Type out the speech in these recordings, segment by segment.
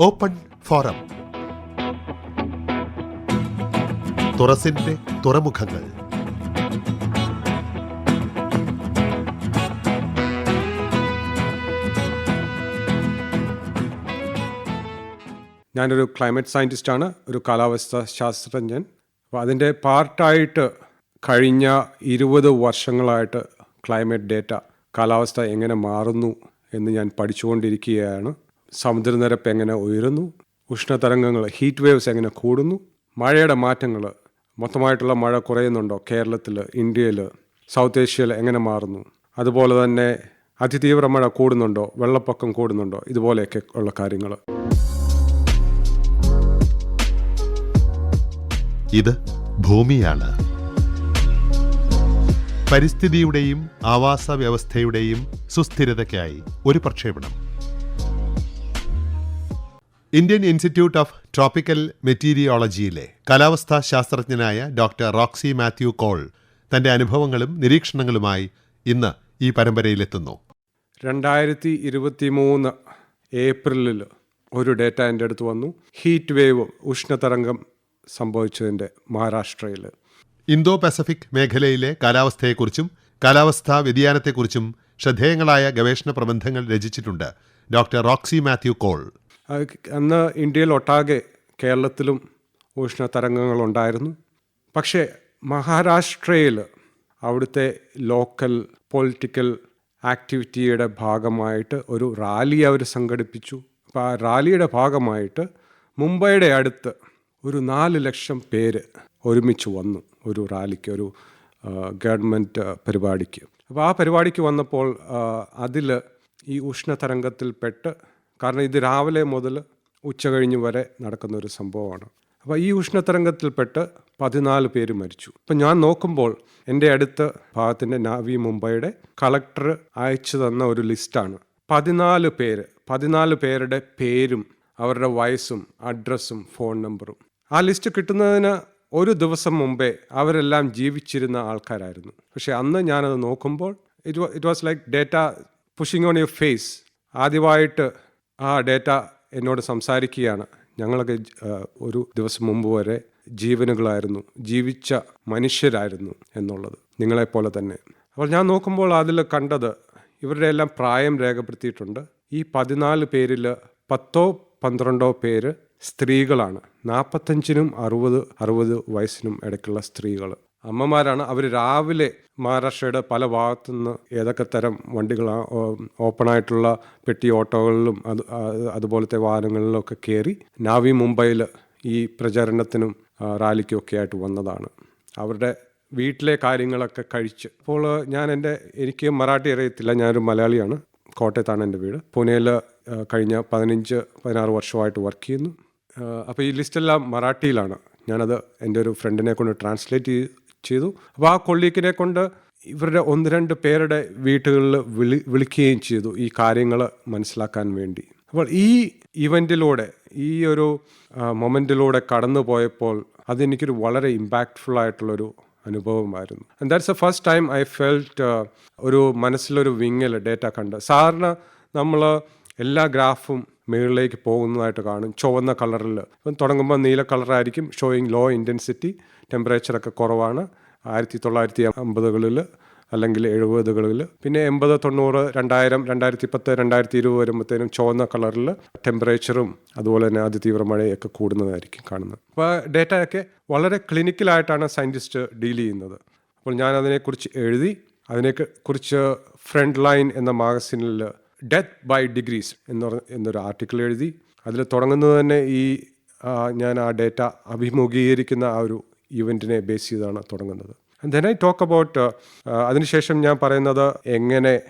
Open forum. തുറസിന്റെ തുറമുഖങ്ങൾ. ഞാനൊരു ക്ലൈമറ്റ് സയന്റിസ്റ്റാണ് ഒരു കാലാവസ്ഥ ശാസ്ത്രജ്ഞൻ. അപ്പോൾ അതിന്റെ പാർട്ടായിട്ട് കഴിഞ്ഞ ഇരുപത് വർഷങ്ങളായിട്ട് ക്ലൈമറ്റ് ഡേറ്റ കാലാവസ്ഥ എങ്ങനെ മാറുന്നു എന്ന് ഞാൻ പഠിച്ചുകൊണ്ടിരിക്കുകയാണ്. സമുദ്രനിരപ്പ് എങ്ങനെ ഉയരുന്നു? ഉഷ്ണതരംഗങ്ങൾ ഹീറ്റ് വേവ്സ് എങ്ങനെ കൂടുന്നു? മഴയുടെ മാറ്റങ്ങൾ മൊത്തമായിട്ടുള്ള മഴ കുറയുന്നുണ്ടോ കേരളത്തിൽ ഇന്ത്യയിൽ സൗത്ത് ഏഷ്യയിൽ എങ്ങനെ മാറുന്നു? അതുപോലെ തന്നെ അതിതീവ്ര മഴ കൂടുന്നുണ്ടോ? വെള്ളപ്പൊക്കം കൂടുന്നുണ്ടോ? ഇതുപോലെയൊക്കെ ഉള്ള കാര്യങ്ങൾ ഇത് ഭൂമിയാണ്. പരിസ്ഥിതിയുടെയും ആവാസ വ്യവസ്ഥയുടെയും സുസ്ഥിരതയ്ക്കായി ഒരു പ്രക്ഷേപണം. ഇന്ത്യൻ ഇൻസ്റ്റിറ്റ്യൂട്ട് ഓഫ് ട്രോപ്പിക്കൽ മെറ്റീരിയോളജിയിലെ കാലാവസ്ഥാ ശാസ്ത്രജ്ഞനായ ഡോക്ടർ റോക്സി മാത്യു കോൾ തന്റെ അനുഭവങ്ങളും നിരീക്ഷണങ്ങളുമായി ഇന്ന് ഈ പരമ്പരയിലെത്തുന്നു. രണ്ടായിരത്തി ഇരുപത്തി മൂന്ന് ഏപ്രിലിൽ ഒരു ഡേറ്റ എന്റെ അടുത്ത് വന്നു. ഹീറ്റ് വേവ് ഉഷ്ണതരംഗം സംഭവിച്ചതിന്റെ മഹാരാഷ്ട്രയിൽ. ഇന്തോ പസഫിക് മേഖലയിലെ കാലാവസ്ഥയെക്കുറിച്ചും കാലാവസ്ഥാ വ്യതിയാനത്തെക്കുറിച്ചും ശ്രദ്ധേയങ്ങളായ ഗവേഷണ പ്രബന്ധങ്ങൾ രചിച്ചിട്ടുണ്ട് ഡോക്ടർ റോക്സി മാത്യു കോൾ. അന്ന് ഇന്ത്യയിൽ ഒട്ടാകെ കേരളത്തിലും ഉഷ്ണതരംഗങ്ങളുണ്ടായിരുന്നു പക്ഷേ മഹാരാഷ്ട്രയിൽ അവിടുത്തെ ലോക്കൽ പൊളിറ്റിക്കൽ ആക്ടിവിറ്റിയുടെ ഭാഗമായിട്ട് ഒരു റാലി അവർ സംഘടിപ്പിച്ചു. അപ്പോൾ ആ റാലിയുടെ ഭാഗമായിട്ട് മുംബൈയുടെ അടുത്ത് ഒരു നാല് ലക്ഷം പേര് ഒരുമിച്ച് വന്നു ഒരു റാലിക്ക് ഒരു ഗവൺമെന്റ് പരിപാടിക്ക്. അപ്പോൾ ആ പരിപാടിക്ക് വന്നപ്പോൾ അതിൽ ഈ ഉഷ്ണതരംഗത്തിൽപ്പെട്ട് കാരണം ഇത് രാവിലെ മുതൽ ഉച്ച കഴിഞ്ഞ് വരെ നടക്കുന്ന ഒരു സംഭവമാണ്. അപ്പോൾ ഈ ഉഷ്ണതരംഗത്തിൽപ്പെട്ട് പതിനാല് പേര് മരിച്ചു. അപ്പം ഞാൻ നോക്കുമ്പോൾ എന്റെ അടുത്ത ഭാഗത്തിന്റെ നാവി മുംബൈയുടെ കളക്ടർ അയച്ചു തന്ന ഒരു ലിസ്റ്റാണ്. പതിനാല് പേര് പതിനാല് പേരുടെ പേരും അവരുടെ വയസ്സും അഡ്രസ്സും ഫോൺ നമ്പറും. ആ ലിസ്റ്റ് കിട്ടുന്നതിന് ഒരു ദിവസം മുമ്പേ അവരെല്ലാം ജീവിച്ചിരുന്ന ആൾക്കാരായിരുന്നു. പക്ഷേ അന്ന് ഞാനത് നോക്കുമ്പോൾ it it was like data pushing on your face ആദ്യമായിട്ട് ആ ഡേറ്റ എന്നോട് സംസാരിക്കുകയാണ്. ഞങ്ങളൊക്കെ ഒരു ദിവസം മുമ്പ് വരെ ജീവനുകളായിരുന്നു. ജീവിച്ച മനുഷ്യരായിരുന്നു എന്നുള്ളത് നിങ്ങളെപ്പോലെ തന്നെ. അപ്പോൾ ഞാൻ നോക്കുമ്പോൾ അതിൽ കണ്ടത് ഇവരുടെ എല്ലാം പ്രായം രേഖപ്പെടുത്തിയിട്ടുണ്ട്. ഈ പതിനാല് പേരിൽ പത്തോ പന്ത്രണ്ടോ പേര് സ്ത്രീകളാണ്. നാൽപ്പത്തഞ്ചിനും അറുപത് അറുപത് വയസ്സിനും ഇടയ്ക്കുള്ള സ്ത്രീകൾ. അമ്മമാരാണ്. അവർ രാവിലെ മഹാരാഷ്ട്രയുടെ പല ഭാഗത്തു നിന്ന് ഏതൊക്കെ തരം വണ്ടികളാണ് ഓപ്പണായിട്ടുള്ള പെട്ടി ഓട്ടോകളിലും അത് അത് അതുപോലത്തെ വാഹനങ്ങളിലൊക്കെ കയറി നാവി മുംബൈയിൽ ഈ പ്രചരണത്തിനും റാലിക്കും ഒക്കെ ആയിട്ട് വന്നതാണ്. അവരുടെ വീട്ടിലെ കാര്യങ്ങളൊക്കെ കഴിച്ച്. അപ്പോൾ ഞാൻ എന്റെ എനിക്ക് മറാഠി അറിയത്തില്ല. ഞാനൊരു മലയാളിയാണ്. കോട്ടയത്താണ് എന്റെ വീട്. പൂനെയിൽ കഴിഞ്ഞ പതിനഞ്ച് പതിനാറ് വർഷമായിട്ട് വർക്ക് ചെയ്യുന്നു. അപ്പോൾ ഈ ലിസ്റ്റെല്ലാം മറാഠിയിലാണ്. ഞാനത് എന്റെ ഒരു ഫ്രണ്ടിനെ കൊണ്ട് ട്രാൻസ്ലേറ്റ് ചെയ്തു അപ്പോൾ ആ കൊള്ളീക്കിനെ കൊണ്ട് ഇവരുടെ ഒന്ന് രണ്ട് പേരുടെ വീട്ടുകളിൽ വിളി വിളിക്കുകയും ചെയ്തു ഈ കാര്യങ്ങൾ മനസ്സിലാക്കാൻ വേണ്ടി. അപ്പോൾ ഈ ഇവന്റിലൂടെ ഈ ഒരു മൊമെന്റിലൂടെ കടന്നു പോയപ്പോൾ അതെനിക്കൊരു വളരെ ഇമ്പാക്റ്റ്ഫുൾ ആയിട്ടുള്ളൊരു അനുഭവമായിരുന്നു. And that's a first time I felt ഒരു മനസ്സിലൊരു വിങ്ങൽ ഡേറ്റ കണ്ട്. സാധാരണ നമ്മൾ എല്ലാ ഗ്രാഫും മുകളിലേക്ക് പോകുന്നതായിട്ട് കാണും. ചുവന്ന കളറിൽ ഇപ്പം തുടങ്ങുമ്പോൾ നീല കളറായിരിക്കും ഷോയിങ് ലോ ഇന്റൻസിറ്റി ടെമ്പറേച്ചറൊക്കെ കുറവാണ്. ആയിരത്തി തൊള്ളായിരത്തി അമ്പതുകളിൽ അല്ലെങ്കിൽ എഴുപതുകളിൽ. പിന്നെ എൺപത് തൊണ്ണൂറ് രണ്ടായിരം രണ്ടായിരത്തി പത്ത് രണ്ടായിരത്തി ഇരുപത് വരുമ്പോഴത്തേനും ചുവന്ന കളറിൽ ടെമ്പറേച്ചറും അതുപോലെ തന്നെ അതിതീവ്ര മഴയൊക്കെ കൂടുന്നതായിരിക്കും കാണുന്നത്. അപ്പോൾ ഡേറ്റയൊക്കെ വളരെ ക്ലിനിക്കലായിട്ടാണ് സയന്റിസ്റ്റ് ഡീൽ ചെയ്യുന്നത്. അപ്പോൾ ഞാൻ അതിനെക്കുറിച്ച് എഴുതി അതിനെക്കുറിച്ച് ഫ്രണ്ട് ലൈൻ എന്ന മാഗസിനിൽ ഡെത്ത് ബൈ ഡിഗ്രീസ് എന്ന് പറഞ്ഞ എന്നൊരു ആർട്ടിക്കിൾ എഴുതി. അതിൽ തുടങ്ങുന്നത് തന്നെ ഈ ഞാൻ ആ ഡേറ്റ അഭിമുഖീകരിക്കുന്ന ആ ഒരു ഇവന്റിനെ ബേസ് ചെയ്താണ് തുടങ്ങുന്നത്. ദെൻ ഐ ടോക്ക് അബൌട്ട് അതിനുശേഷം ഞാൻ പറയുന്നത് എങ്ങനെ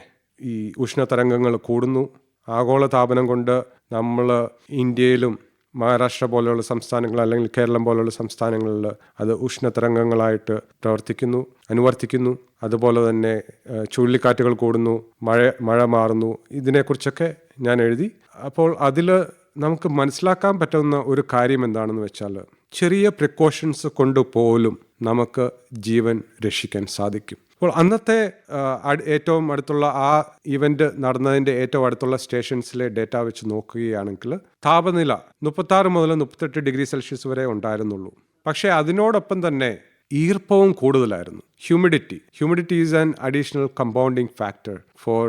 ഈ ഉഷ്ണതരംഗങ്ങൾ കൂടുന്നു. ആഗോളതാപനം കൊണ്ട് നമ്മൾ ഇന്ത്യയിലും മഹാരാഷ്ട്ര പോലെയുള്ള സംസ്ഥാനങ്ങൾ അല്ലെങ്കിൽ കേരളം പോലെയുള്ള സംസ്ഥാനങ്ങളിൽ അത് ഉഷ്ണതരംഗങ്ങളായിട്ട് പ്രവർത്തിക്കുന്നു അനുവർത്തിക്കുന്നു. അതുപോലെ തന്നെ ആ, ചുഴലിക്കാറ്റുകൾ കൂടുന്നു മഴ മഴ മാറുന്നു. ഇതിനെക്കുറിച്ചൊക്കെ ഞാൻ എഴുതി. അപ്പോൾ അതിൽ നമുക്ക് മനസ്സിലാക്കാൻ പറ്റുന്ന ഒരു കാര്യം എന്താണെന്ന് വെച്ചാൽ ചെറിയ പ്രിക്കോഷൻസ് കൊണ്ട് പോലും നമുക്ക് ജീവൻ രക്ഷിക്കാൻ സാധിക്കും. അപ്പോൾ അന്നത്തെ ഏറ്റവും അടുത്തുള്ള ആ ഇവന്റ് നടന്നതിന്റെ ഏറ്റവും അടുത്തുള്ള സ്റ്റേഷൻസിലെ ഡേറ്റ വെച്ച് നോക്കുകയാണെങ്കിൽ താപനില മുപ്പത്താറ് മുതൽ മുപ്പത്തെട്ട് ഡിഗ്രി സെൽഷ്യസ് വരെ ഉണ്ടായിരുന്നുള്ളൂ. പക്ഷേ അതിനോടൊപ്പം തന്നെ ഈർപ്പവും കൂടുതലായിരുന്നു. Humidity humidity is an additional compounding factor for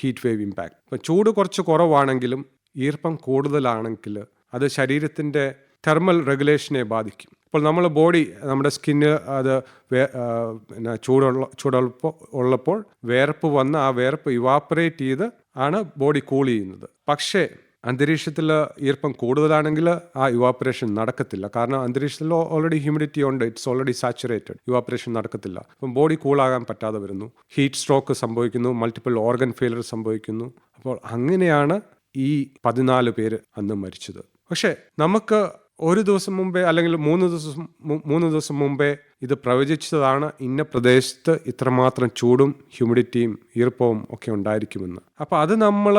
heat wave impact ചൂട് കുറച്ച് കുറവാണെങ്കിലും ഈർപ്പം കൂടുതലാണെങ്കിൽ അത് ശരീരത്തിന്റെ തെർമൽ റെഗുലേഷനെ ബാധിക്കും. അപ്പോൾ നമ്മൾ ബോഡി നമ്മുടെ സ്കിന്ന് അത് പിന്നെ ചൂടുള്ള ചൂടുള്ളപ്പോൾ ഉള്ളപ്പോൾ വേർപ്പ് വന്ന് ആ വേർപ്പ് ഇവാപ്പറേറ്റ് ചെയ്ത് ആണ് ബോഡി കൂൾ ചെയ്യുന്നത്. പക്ഷേ അന്തരീക്ഷത്തിൽ ഈർപ്പം കൂടുതലാണെങ്കിൽ ആ ഇവാപ്പറേഷൻ നടക്കത്തില്ല. കാരണം അന്തരീക്ഷത്തിൽ ഓൾറെഡി ഹ്യൂമിഡിറ്റി ഉണ്ട്. ഇറ്റ്സ് ഓൾറെഡി സാച്ചുറേറ്റഡ് ഇവാപ്പറേഷൻ നടക്കത്തില്ല. അപ്പം ബോഡി കൂളാകാൻ പറ്റാതെ വരുന്നു. ഹീറ്റ് സ്ട്രോക്ക് സംഭവിക്കുന്നു. മൾട്ടിപ്പിൾ ഓർഗൻ ഫെയിലർ സംഭവിക്കുന്നു. അപ്പോൾ അങ്ങനെയാണ് ഈ പതിനാല് പേര് അന്ന് മരിച്ചത്. പക്ഷേ നമുക്ക് ഒരു ദിവസം മുമ്പേ അല്ലെങ്കിൽ മൂന്ന് ദിവസം മൂന്ന് ദിവസം മുമ്പേ ഇത് പ്രവചിച്ചതാണ് ഇന്ന പ്രദേശത്ത് ഇത്രമാത്രം ചൂടും ഹ്യൂമിഡിറ്റിയും ഈർപ്പവും ഒക്കെ ഉണ്ടായിരിക്കുമെന്ന്. അപ്പോൾ അത് നമ്മൾ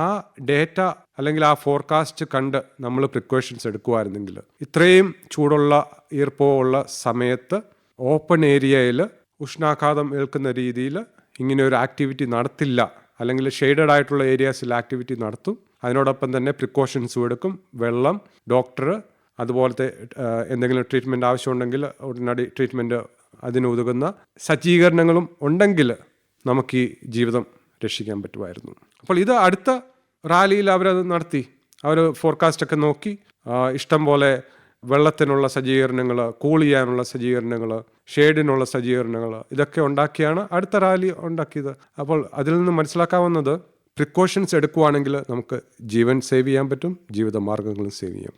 ആ ഡേറ്റ അല്ലെങ്കിൽ ആ ഫോർകാസ്റ്റ് കണ്ട് നമ്മൾ പ്രിക്കോഷൻസ് എടുക്കുമായിരുന്നെങ്കിൽ ഇത്രയും ചൂടുള്ള ഈർപ്പമുള്ള സമയത്ത് ഓപ്പൺ ഏരിയയിൽ ഉഷ്ണാഘാതം ഏൽക്കുന്ന രീതിയിൽ ഇങ്ങനെ ഒരു ആക്ടിവിറ്റി നടത്തില്ല അല്ലെങ്കിൽ ഷെയ്ഡഡ് ആയിട്ടുള്ള ഏരിയാസിൽ ആക്ടിവിറ്റി നടത്തും. അതിനോടൊപ്പം തന്നെ പ്രിക്കോഷൻസും എടുക്കും. വെള്ളം ഡോക്ടർ അതുപോലത്തെ എന്തെങ്കിലും ട്രീറ്റ്മെന്റ് ആവശ്യമുണ്ടെങ്കിൽ ഉടനടി ട്രീറ്റ്മെന്റ് അതിന് ഉതകുന്ന സജ്ജീകരണങ്ങളും ഉണ്ടെങ്കിൽ നമുക്ക് ഈ ജീവിതം രക്ഷിക്കാൻ പറ്റുമായിരുന്നു. അപ്പോൾ ഇത് അടുത്ത റാലിയിൽ അവരത് നടത്തി. അവർ ഫോർകാസ്റ്റൊക്കെ നോക്കി. ഇഷ്ടം പോലെ വെള്ളത്തിനുള്ള സജ്ജീകരണങ്ങൾ കൂൾ ചെയ്യാനുള്ള സജ്ജീകരണങ്ങൾ ഷെയ്ഡിനുള്ള സജ്ജീകരണങ്ങൾ ഇതൊക്കെ ഉണ്ടാക്കിയാണ് അടുത്ത റാലി ഉണ്ടാക്കിയത്. അപ്പോൾ അതിൽ നിന്ന് മനസ്സിലാക്കാവുന്നത് പ്രിക്കോഷൻസ് എടുക്കുവാണെങ്കിൽ നമുക്ക് ജീവൻ സേവ് ചെയ്യാൻ പറ്റും ജീവിത മാർഗങ്ങളും സേവ് ചെയ്യാം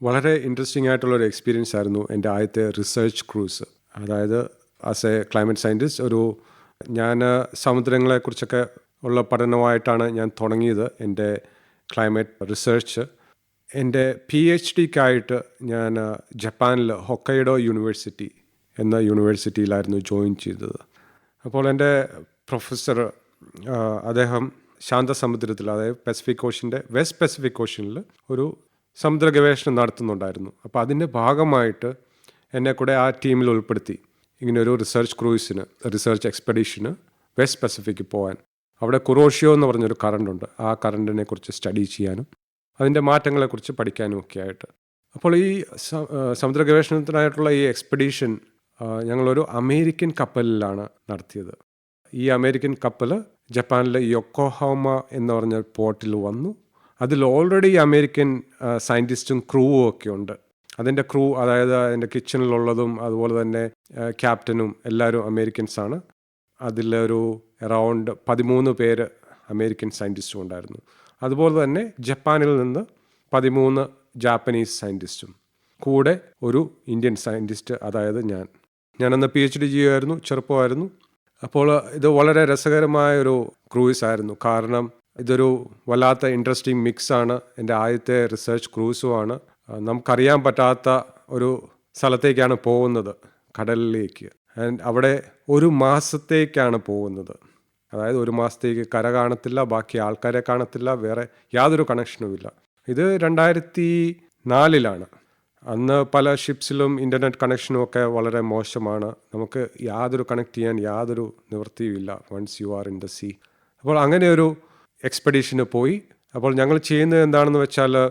വളരെ ഇൻട്രസ്റ്റിംഗ് ആയിട്ടുള്ള ഒരു എക്സ്പീരിയൻസ് ആയിരുന്നു എന്റെ ആദ്യത്തെ റിസർച്ച് ക്രൂസ് അതായത് ആസ് എ ക്ലൈമറ്റ് സയന്റിസ്റ്റ് ഒരു ഞാൻ സമുദ്രങ്ങളെക്കുറിച്ചൊക്കെ ഉള്ള പഠനമായിട്ടാണ് ഞാൻ തുടങ്ങിയത് എന്റെ ക്ലൈമറ്റ് റിസർച്ച് എന്റെ പി എച്ച് ഡിക്കായിട്ട് ഞാൻ ജപ്പാനിൽ ഹൊക്കൈഡോ യൂണിവേഴ്സിറ്റി എന്ന യൂണിവേഴ്സിറ്റിയിലായിരുന്നു ജോയിൻ ചെയ്തത്. അപ്പോൾ എന്റെ പ്രൊഫസർ അദ്ദേഹം ശാന്തസമുദ്രത്തിൽ അതായത് പസഫിക് ഓഷ്യന്റെ വെസ്റ്റ് പസഫിക് ഓഷ്യനിൽ ഒരു സമുദ്ര ഗവേഷണം നടത്തുന്നുണ്ടായിരുന്നു. അപ്പോൾ അതിന്റെ ഭാഗമായിട്ട് എന്നെ കൂടെ ആ ടീമിൽ ഉൾപ്പെടുത്തി. ഇങ്ങനെ ഒരു റിസർച്ച് ക്രൂയിസിന് റിസർച്ച് എക്സ്പെഡീഷന് വെസ്റ്റ് പസഫിക്ക് പോകാൻ അവിടെ കുറോഷിയോ എന്ന് പറഞ്ഞൊരു കറണ്ട് ഉണ്ട്. ആ കറണ്ടിനെ കുറിച്ച് സ്റ്റഡി ചെയ്യാനും അതിന്റെ മാറ്റങ്ങളെക്കുറിച്ച് പഠിക്കാനും ഒക്കെ ആയിട്ട്. അപ്പോൾ ഈ സമുദ്ര ഗവേഷണത്തിനായിട്ടുള്ള ഈ എക്സ്പെഡീഷൻ ഞങ്ങളൊരു അമേരിക്കൻ കപ്പലിലാണ് നടത്തിയത്. ഈ അമേരിക്കൻ കപ്പൽ ജപ്പാനിലെ യൊക്കോഹോമ എന്ന് പറഞ്ഞ പോർട്ടിൽ വന്നു. അതിൽ ഓൾറെഡി അമേരിക്കൻ സയന്റിസ്റ്റും ക്രൂവും ഒക്കെ ഉണ്ട്. അതിന്റെ ക്രൂ അതായത് അതിന്റെ കിച്ചണിലുള്ളതും അതുപോലെ തന്നെ ക്യാപ്റ്റനും എല്ലാവരും അമേരിക്കൻസ് ആണ്. അതിലൊരു അറൗണ്ട് പതിമൂന്ന് പേര് അമേരിക്കൻ സയന്റിസ്റ്റും ഉണ്ടായിരുന്നു. അതുപോലെ തന്നെ ജപ്പാനിൽ നിന്ന് പതിമൂന്ന് ജാപ്പനീസ് സയന്റിസ്റ്റും കൂടെ ഒരു ഇന്ത്യൻ സയന്റിസ്റ്റ് അതായത് ഞാൻ. ഞാനന്ന് പി എച്ച് ഡി ചെയ്യുമായിരുന്നു ചെറുപ്പമായിരുന്നു. അപ്പോൾ ഇത് വളരെ രസകരമായ ഒരു ക്രൂയിസ് ആയിരുന്നു. കാരണം ഇതൊരു വല്ലാത്ത ഇൻട്രസ്റ്റിംഗ് മിക്സ് ആണ്. എന്റെ ആദ്യത്തെ റിസർച്ച് ക്രൂസുമാണ് നമുക്കറിയാൻ പറ്റാത്ത ഒരു സ്ഥലത്തേക്കാണ് പോകുന്നത് കടലിലേക്ക്. ആൻഡ് അവിടെ ഒരു മാസത്തേക്കാണ് പോകുന്നത്. അതായത് ഒരു മാസത്തേക്ക് കര കാണത്തില്ല ബാക്കി ആൾക്കാരെ കാണത്തില്ല വേറെ യാതൊരു കണക്ഷനുമില്ല ഇത് രണ്ടായിരത്തി നാലിലാണ്. അന്ന് പല ഷിപ്സിലും ഇന്റർനെറ്റ് കണക്ഷനും ഒക്കെ വളരെ മോശമാണ്. നമുക്ക് യാതൊരു കണക്ട് ചെയ്യാൻ യാതൊരു നിവൃത്തിയുമില്ല once you are in the sea അപ്പോൾ അങ്ങനെ ഒരു എക്സ്പെഡീഷന് പോയി. അപ്പോൾ ഞങ്ങൾ ചെയ്യുന്നത് എന്താണെന്ന് വെച്ചാൽ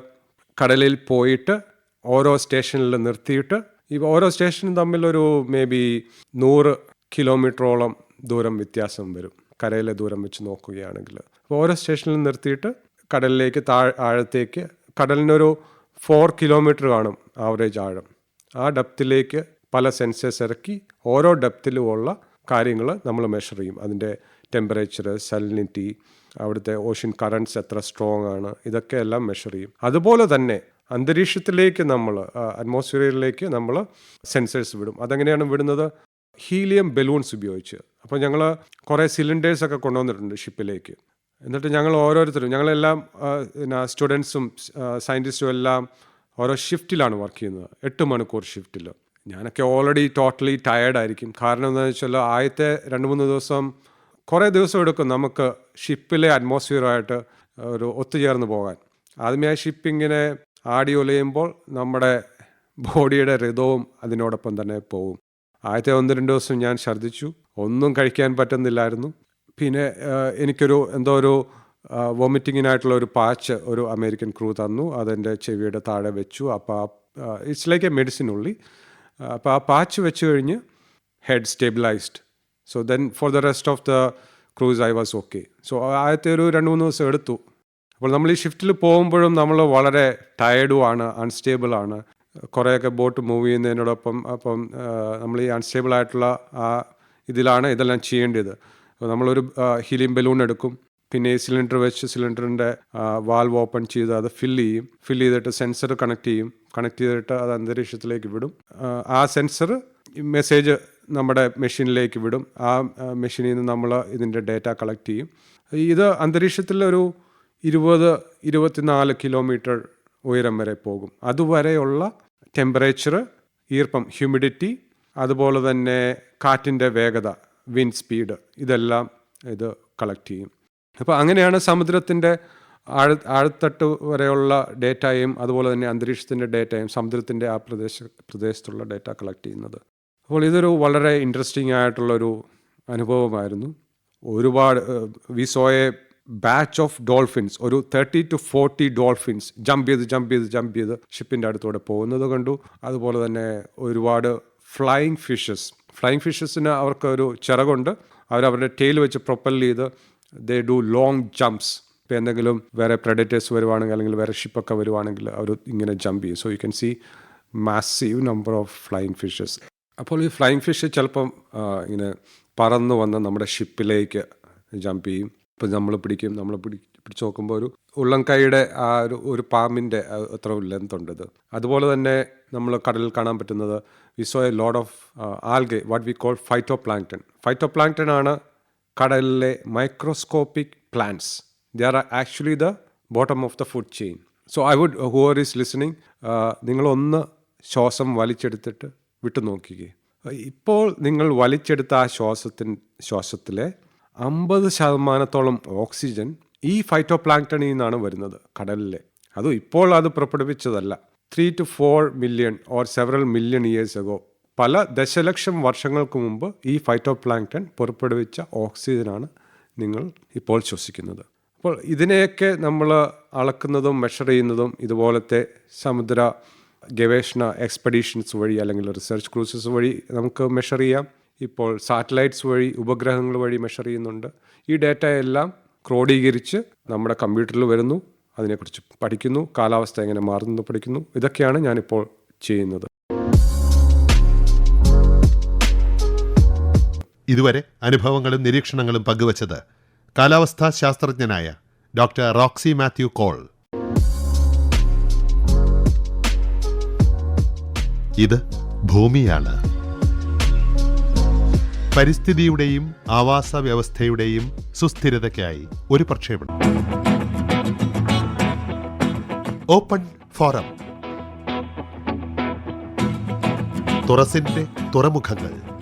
കടലിൽ പോയിട്ട് ഓരോ സ്റ്റേഷനിൽ നിർത്തിയിട്ട് ഈ ഓരോ സ്റ്റേഷനും തമ്മിലൊരു മേ ബി നൂറ് കിലോമീറ്ററോളം ദൂരം വ്യത്യാസം വരും. കരയിലെ ദൂരം വെച്ച് നോക്കുകയാണെങ്കിൽ. അപ്പോൾ ഓരോ സ്റ്റേഷനിൽ നിർത്തിയിട്ട് കടലിലേക്ക് താഴ് ആഴത്തേക്ക് കടലിനൊരു ഫോർ കിലോമീറ്റർ കാണും. ആവറേജ് ആഴം. ആ ഡെപ്തിലേക്ക് പല സെൻസേഴ്സ് ഇറക്കി ഓരോ ഡെപ്തിലുമുള്ള കാര്യങ്ങൾ നമ്മൾ മെഷർ ചെയ്യും. അതിന്റെ ടെമ്പറേച്ചർ സലിനിറ്റി അവിടുത്തെ ഓഷ്യൻ കറൻസ് എത്ര സ്ട്രോങ് ആണ് ഇതൊക്കെ എല്ലാം മെഷർ ചെയ്യും. അതുപോലെ തന്നെ അന്തരീക്ഷത്തിലേക്ക് നമ്മൾ അറ്റ്മോസ്ഫിയറിലേക്ക് നമ്മൾ സെൻസേഴ്സ് വിടും. അതെങ്ങനെയാണ് വിടുന്നത്? ഹീലിയം ബലൂൺസ് ഉപയോഗിച്ച്. അപ്പോൾ ഞങ്ങൾ കുറേ സിലിണ്ടേഴ്സൊക്കെ കൊണ്ടുവന്നിട്ടുണ്ട് ഷിപ്പിലേക്ക് എന്നിട്ട് ഞങ്ങൾ ഓരോരുത്തരും ഞങ്ങളെല്ലാം പിന്നെ സ്റ്റുഡൻസും സയന്റിസ്റ്റും എല്ലാം ഓരോ ഷിഫ്റ്റിലാണ് വർക്ക് ചെയ്യുന്നത്. എട്ട് മണിക്കൂർ ഷിഫ്റ്റിൽ ഞാനൊക്കെ ഓൾറെഡി ടോട്ടലി ടയേർഡ് ആയിരിക്കും. കാരണം എന്താണെന്ന് വെച്ചാൽ ആദ്യത്തെ രണ്ട് മൂന്ന് ദിവസം കുറേ ദിവസം എടുക്കും നമുക്ക് ഷിപ്പിലെ അറ്റ്മോസ്ഫിയറുമായിട്ട് ഒരു ഒത്തുചേർന്ന് പോകാൻ. ആദ്യമേ ആ ഷിപ്പിങ്ങിനെ ആടി ഒലയുമ്പോൾ നമ്മുടെ ബോഡിയുടെ ഋതവും അതിനോടൊപ്പം തന്നെ പോവും. ആദ്യത്തെ ഒന്ന് രണ്ട് ദിവസം ഞാൻ ഛർദ്ദിച്ചു. ഒന്നും കഴിക്കാൻ പറ്റുന്നില്ലായിരുന്നു. പിന്നെ എനിക്കൊരു എന്തോ ഒരു വോമിറ്റിങ്ങിനായിട്ടുള്ള ഒരു പാച്ച് ഒരു അമേരിക്കൻ ക്രൂ തന്നു. അതെന്റെ ചെവിയുടെ താഴെ വെച്ചു. അപ്പോൾ ഇറ്റ്സ് ലൈക്ക് എ മെഡിസിൻ ഉള്ളി. അപ്പോൾ ആ പാച്ച് വെച്ച് കഴിഞ്ഞ് head stabilised so then for the rest of the cruise I was okay so ആദ്യത്തെ ഒരു രണ്ട് മൂന്ന് ദിവസം എടുത്തു. അപ്പോൾ നമ്മൾ ഈ ഷിഫ്റ്റിൽ പോകുമ്പോഴും നമ്മൾ വളരെ ടയർഡുമാണ് അൺസ്റ്റേബിൾ ആണ് കുറേയൊക്കെ ബോട്ട് മൂവ് ചെയ്യുന്നതിനോടൊപ്പം അപ്പം നമ്മൾ ഈ അൺസ്റ്റേബിൾ ആയിട്ടുള്ള ആ ഇതിലാണ് ഇതെല്ലാം ചെയ്യേണ്ടത്. അപ്പോൾ നമ്മളൊരു ഹീലിയം ബലൂൺ എടുക്കും. പിന്നെ ഈ സിലിണ്ടർ വെച്ച് സിലിണ്ടറിന്റെ വാൽവ് ഓപ്പൺ ചെയ്ത് അത് ഫില്ല് ചെയ്യും. ഫില്ല് ചെയ്തിട്ട് സെൻസർ കണക്ട് ചെയ്യും. കണക്ട് ചെയ്തിട്ട് അത് അന്തരീക്ഷത്തിലേക്ക് വിടും. ആ, സെൻസർ മെസ്സേജ് നമ്മുടെ മെഷീനിലേക്ക് വിടും. ആ മെഷീനിൽ നിന്ന് നമ്മൾ ഇതിന്റെ ഡേറ്റ കളക്ട് ചെയ്യും. ഇത് അന്തരീക്ഷത്തിൽ ഒരു ഇരുപത് ഇരുപത്തിനാല് കിലോമീറ്റർ ഉയരം വരെ പോകും. അതുവരെയുള്ള ടെമ്പറേച്ചർ ഈർപ്പം ഹ്യൂമിഡിറ്റി അതുപോലെ തന്നെ കാറ്റിന്റെ വേഗത വിൻഡ് സ്പീഡ് ഇതെല്ലാം ഇത് കളക്ട് ചെയ്യും. അപ്പോൾ അങ്ങനെയാണ് സമുദ്രത്തിന്റെ ആഴ ആഴത്തട്ട് വരെയുള്ള ഡേറ്റയും അതുപോലെ തന്നെ അന്തരീക്ഷത്തിന്റെ ഡേറ്റയും സമുദ്രത്തിന്റെ ആ പ്രദേശ പ്രദേശത്തുള്ള ഡേറ്റ കളക്ട് ചെയ്യുന്നത്. അപ്പോൾ ഇതൊരു വളരെ ഇൻട്രസ്റ്റിംഗ് ആയിട്ടുള്ളൊരു അനുഭവമായിരുന്നു. ഒരുപാട് we saw a batch of dolphins ഒരു thirty to forty dolphins jump ചെയ്ത് ജമ്പ് ചെയ്ത് ജമ്പ് ചെയ്ത് ഷിപ്പിന്റെ അടുത്തൂടെ പോകുന്നത് കണ്ടു. അതുപോലെ തന്നെ ഒരുപാട് ഫ്ലൈയിങ് ഫിഷസ് ഫ്ലൈയിങ് ഫിഷസിന് അവർക്ക് ഒരു ചിറകുണ്ട്. അവരവരുടെ ടെയിൽ വെച്ച് പ്രൊപ്പൽ ചെയ്ത് ദേ ഡു ലോങ് ജംപ്സ് ഇപ്പോൾ എന്തെങ്കിലും വേറെ പ്രെഡറ്റേഴ്സ് വരുവാണെങ്കിൽ അല്ലെങ്കിൽ വേറെ ഷിപ്പൊക്കെ വരുവാണെങ്കിൽ അവർ ഇങ്ങനെ ജമ്പ് ചെയ്യും. So you can see massive number of flying fishes അപ്പോൾ ഈ ഫ്ലൈയിങ് ഫിഷ് ചിലപ്പം ഇങ്ങനെ പറന്ന് വന്ന് നമ്മുടെ ഷിപ്പിലേക്ക് ജമ്പ് ചെയ്യും. ഇപ്പം നമ്മൾ പിടിക്കും നമ്മൾ പിടി പിടിച്ചു നോക്കുമ്പോൾ ഒരു ഉള്ളംകൈയുടെ ആ ഒരു ഒരു പാമ്പിന്റെ അത്ര ലെന്ത് ഉണ്ട് ഇത്. അതുപോലെ തന്നെ നമ്മൾ കടലിൽ കാണാൻ പറ്റുന്നത് we saw a load of algae what we call phytoplankton phytoplankton ആണ് കടലിലെ microscopic plants they are actually the bottom of the food chain so I would whoever is listening നിങ്ങളൊന്ന് ശ്വാസം വലിച്ചെടുത്തിട്ട് വിട്ടു നോക്കിക്കേ ഇപ്പോൾ നിങ്ങൾ വലിച്ചെടുത്ത ആ ശ്വാസത്തിൻ ശ്വാസത്തിലെ അമ്പത് ശതമാനത്തോളം ഓക്സിജൻ ഈ ഫൈറ്റോ പ്ലാങ്ക്ടണിൽ നിന്നാണ് വരുന്നത് കടലിലെ. അതും ഇപ്പോൾ അത് പുറപ്പെടുവിച്ചതല്ല. Three to four million or several million years ago പല ദശലക്ഷം വർഷങ്ങൾക്ക് മുമ്പ് ഈ ഫൈറ്റോ പ്ലാങ്ക്ടൺ പുറപ്പെടുവിച്ച ഓക്സിജനാണ് നിങ്ങൾ ഇപ്പോൾ ശ്വസിക്കുന്നത്. അപ്പോൾ ഇതിനെയൊക്കെ നമ്മൾ അളക്കുന്നതും മെഷർ ചെയ്യുന്നതും ഇതുപോലത്തെ സമുദ്ര ഗവേഷണ എക്സ്പെഡീഷൻസ് വഴി അല്ലെങ്കിൽ റിസർച്ച് ക്രൂസസ് വഴി നമുക്ക് മെഷർ ചെയ്യാം. ഇപ്പോൾ സാറ്റലൈറ്റ്സ് വഴി ഉപഗ്രഹങ്ങൾ വഴി മെഷർ ചെയ്യുന്നുണ്ട്. ഈ ഡേറ്റ എല്ലാം ക്രോഡീകരിച്ച് നമ്മുടെ കമ്പ്യൂട്ടറിൽ വരുന്നു. അതിനെക്കുറിച്ച് പഠിക്കുന്നു. കാലാവസ്ഥ എങ്ങനെ മാറുന്നു പഠിക്കുന്നു. ഇതൊക്കെയാണ് ഞാനിപ്പോൾ ചെയ്യുന്നത്. ഇതുവരെ അനുഭവങ്ങളും നിരീക്ഷണങ്ങളും പങ്കുവച്ചത് കാലാവസ്ഥാ ശാസ്ത്രജ്ഞനായ ഡോക്ടർ റോക്സി മാത്യു കോൾ. ഇത് ഭൂമിയാണ്. പരിസ്ഥിതിയുടെയും ആവാസ വ്യവസ്ഥയുടെയും സുസ്ഥിരതയ്ക്കായി ഒരു പ്രക്ഷേപണം. Open forum. തുറസിന്റെ തുറമുഖങ്ങൾ.